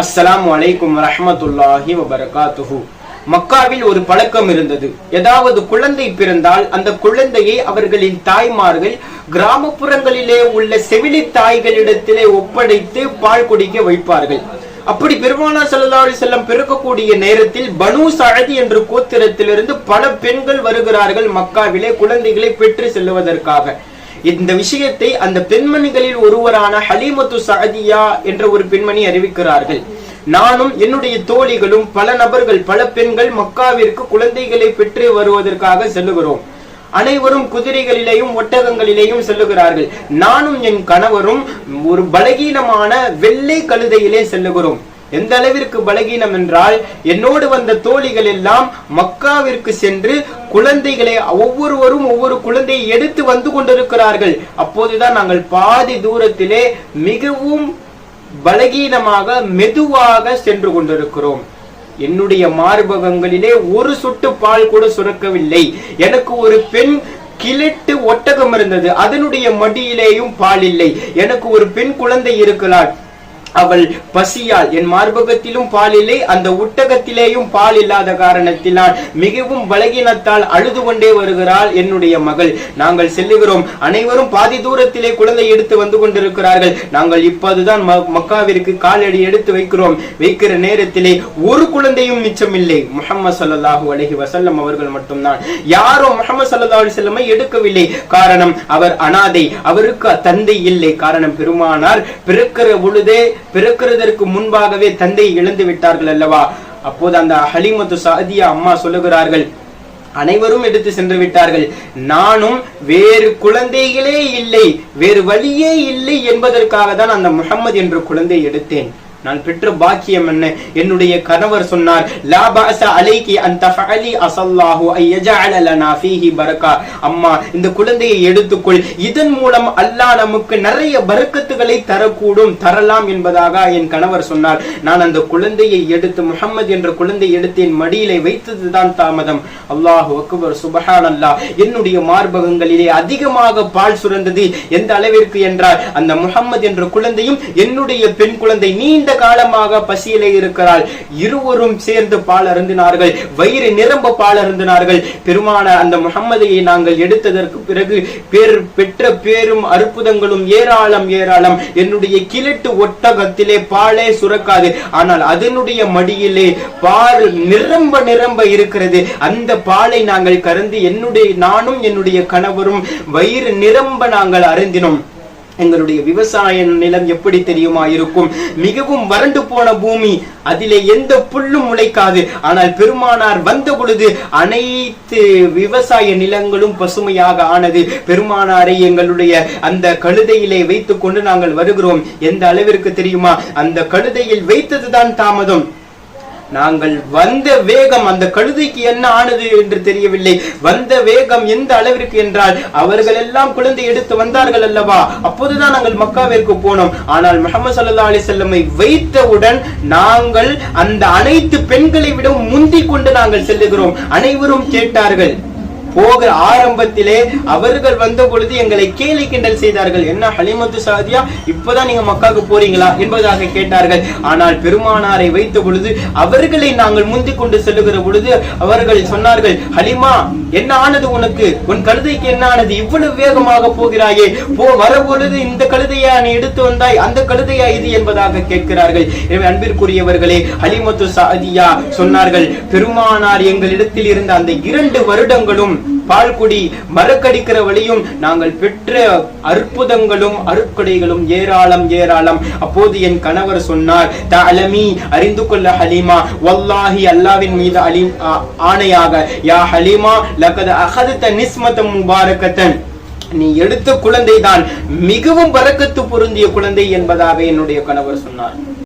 அஸ்ஸலாமு வலைக்கும் ரஹமத்துல்லாஹி வபரகாத்துஹு. மக்காவில் ஒரு பழக்கம் இருந்தது. ஏதாவது குழந்தை பிறந்தால் அந்த குழந்தையை அவர்களின் தாய்மார்கள் கிராமப்புறங்களிலே உள்ள செவிலி தாய்களிடத்திலே ஒப்படைத்து பால் குடிக்க வைப்பார்கள். அப்படி பெருமானா ஸல்லல்லாஹு செல்லம் பிறக்கக்கூடிய நேரத்தில் பனு சழதி என்ற கோத்திரத்திலிருந்து பல பெண்கள் வருகிறார்கள் மக்காவிலே குழந்தைகளை பெற்று செல்லுவதற்காக. இந்த விஷயத்தை அந்த பெண்மணிகளில் ஒருவரான ஹலீமத்து சஅதியா என்ற ஒரு பெண்மணி அறிவிக்கிறார்கள். நானும் என்னுடைய தோழிகளும் பல நபர்கள் பல பெண்கள் மக்காவிற்கு குழந்தைகளை பெற்று வருவதற்காக செல்லுகிறோம். அனைவரும் குதிரைகளிலேயும் ஒட்டகங்களிலேயும் செல்லுகிறார்கள். நானும் என் கணவரும் ஒரு பலகீனமான வெள்ளை கழுதையிலே செல்லுகிறோம். எந்த அளவிற்கு பலகீனம் என்றால் என்னோடு வந்த தோழிகள் எல்லாம் மக்காவிற்கு சென்று குழந்தைகளை ஒவ்வொருவரும் ஒவ்வொரு குழந்தையை எடுத்து வந்து கொண்டிருக்கிறார்கள். அப்போதுதான் நாங்கள் பாதி தூரத்திலே மிகவும் பலகீனமாக மெதுவாக சென்று கொண்டிருக்கிறோம். என்னுடைய மார்பகங்களிலே ஒரு சொட்டு பால் கூட சுரக்கவில்லை. எனக்கு ஒரு பெண் கிழட்டு ஒட்டகம் இருந்தது. அதனுடைய மடியிலேயும் பால் இல்லை. எனக்கு ஒரு பெண் குழந்தை இருக்கிறாள். அவள் பசியால் என் மார்பகத்திலும் பால் இல்லை அந்த உட்டகத்திலேயும் பால் இல்லாத காரணத்தினால் மிகவும் பலகீனத்தால் அழுது கொண்டே வருகிறாள் என்னுடைய மகள். நாங்கள் செல்லுகிறோம். அனைவரும் பாதி தூரத்திலே குழந்தை எடுத்து வந்து கொண்டிருக்கிறார்கள். நாங்கள் இப்போதுதான் ம- மக்காவிற்கு காலடி எடுத்து வைக்கிறோம். வைக்கிற நேரத்திலே ஒரு குழந்தையும் மிச்சமில்லை. முகமது ஸல்லல்லாஹு அலஹி வசல்லம் அவர்கள் மட்டும்தான். யாரும் முகமது சல்லா அலைஹி எடுக்கவில்லை. காரணம் அவர் அனாதை அவருக்கு தந்தை இல்லை. காரணம் பெருமானார் பிறக்கிற பொழுதே பிறக்கிறதற்கு முன்பாகவே தந்தை இழந்து விட்டார்கள் அல்லவா? அப்போது அந்த ஹலிமத்து சாதியா அம்மா சொல்லுகிறார்கள் அனைவரும் எடுத்து சென்று விட்டார்கள். நானும் வேறு குழந்தைகளே இல்லை வேறு வழியே இல்லை என்பதற்காக தான் அந்த முஹம்மது என்ற குழந்தையை எடுத்தேன். நான் பெற்ற பாக்கியம் என்ன? என்னுடைய கணவர் சொன்னார் லா பஅஸ அலைகி அன் தஃஅலி அஸல்லாஹு லனா ஃபீஹி பரக்கா. அம்மா இந்த குழந்தையை எடுத்துக்கொள். இதன் மூலம் அல்லாஹ் நமக்கு நிறைய பரக்கத்துகளை தரக்கூடும் தரலாம் என்பதாக என் கணவர் சொன்னார். நான் அந்த குழந்தையை எடுத்து முஹம்மது என்ற குழந்தையை எடுத்து என் மடியிலே வைத்ததுதான் தாமதம். அல்லாஹு அக்பர் சுபஹானல்லாஹ். என்னுடைய மார்பகங்களிலே அதிகமாக பால் சுரந்தது எந்த அளவிற்கு என்றால் அந்த முஹம்மது என்ற குழந்தையும் என்னுடைய பெண் குழந்தை நீண்ட காலமாக பசியிலே இருக்கிறாள். இருவரும் சேர்ந்து பால் அருந்தினார்கள். வயிறு நிரம்ப பால் அருந்தினார்கள். பெருமான அந்த முகம்மதையை நாங்கள் எடுத்ததற்கு பிறகு பேர் பெற்ற பேரும் அற்புதங்களும் ஏராளம் ஏராளம். என்னுடைய கிழட்டு ஒட்டகத்திலே பாலே சுரக்காது. ஆனால் அதனுடைய மடியிலே பால் நிரம்ப நிரம்ப இருக்கிறது. அந்த பாலை நாங்கள் கறந்து என்னுடைய நானும் என்னுடைய கணவரும் வயிறு நிரம்ப நாங்கள் அருந்தினோம். எங்களுடைய விவசாய நிலம் எப்படி தெரியுமா இருக்கும்? மிகவும் வறண்டு போன பூமி அதிலே எந்த புல்லும் முளைக்காது. ஆனால் பெருமானார் வந்த பொழுது அனைத்து விவசாய நிலங்களும் பசுமையாக ஆனது. பெருமானாரை எங்களுடைய அந்த கழுதையிலே வைத்துக் கொண்டு நாங்கள் வருகிறோம். எந்த அளவிற்கு தெரியுமா? அந்த கழுதையில் வைத்ததுதான் தாமதம். நாங்கள் வந்த வேகம் அந்த கழுதைக்கு என்ன ஆனது என்று தெரியவில்லை. வந்த வேகம் எந்த அளவிற்கு என்றால் அவர்கள் எல்லாம் குழந்தை எடுத்து வந்தார்கள் அல்லவா? அப்போதுதான் நாங்கள் மக்காவிற்கு போனோம். ஆனால் முகமது சல்லா அலி செல்லமை வைத்தவுடன் நாங்கள் அந்த அனைத்து பெண்களை விட முந்திக் கொண்டு நாங்கள் செல்லுகிறோம். அனைவரும் கேட்டார்கள் போக ஆரம்பத்திலே அவர்கள் வந்த பொழுது எங்களை கேலி கிண்டல் செய்தார்கள். என்ன ஹலிமத்து சாதியா? இப்பதான் நீங்க மக்காவுக்கு போறீங்களா? என்பதாக கேட்டார்கள். ஆனால் பெருமானாரை வைத்த பொழுது அவர்களை நாங்கள் முந்திக் கொண்டு செல்லுகிற பொழுது அவர்கள் சொன்னார்கள் ஹலிமா என்ன ஆனது உனக்கு? உன் கழுதைக்கு என்ன ஆனது? இவ்வளவு வேகமாக போகிறாயே. போ வர பொழுது இந்த கழுதையா நீ எடுத்து வந்தாய். அந்த கழுதையா இது? என்பதாக கேட்கிறார்கள். எனவே அன்பிற்குரியவர்களே ஹலிமத்து சாதியா சொன்னார்கள் பெருமானார் எங்களிடத்தில் இருந்த அந்த இரண்டு வருடங்களும் பால்குடி மறக்கடிக்கிற வழியும் நாங்கள் பெற்ற அற்புதங்களும் அருட்கொடைகளும் ஏராளம் ஏராளம். அப்போது என் கணவர் சொன்னார் தலமி அறிந்து கொள்ள ஹலீமா. வல்லாஹி அல்லாவின் மீது அலி ஆ- ஆணையாக. யா ஹலீமா லகத அகதத்த நிஸ்மதம் முபாரக்கத்தன் நீ எடுத்த குழந்தை தான் மிகவும் பறக்கத்து பொருந்திய குழந்தை என்பதாக என்னுடைய கணவர் சொன்னார்.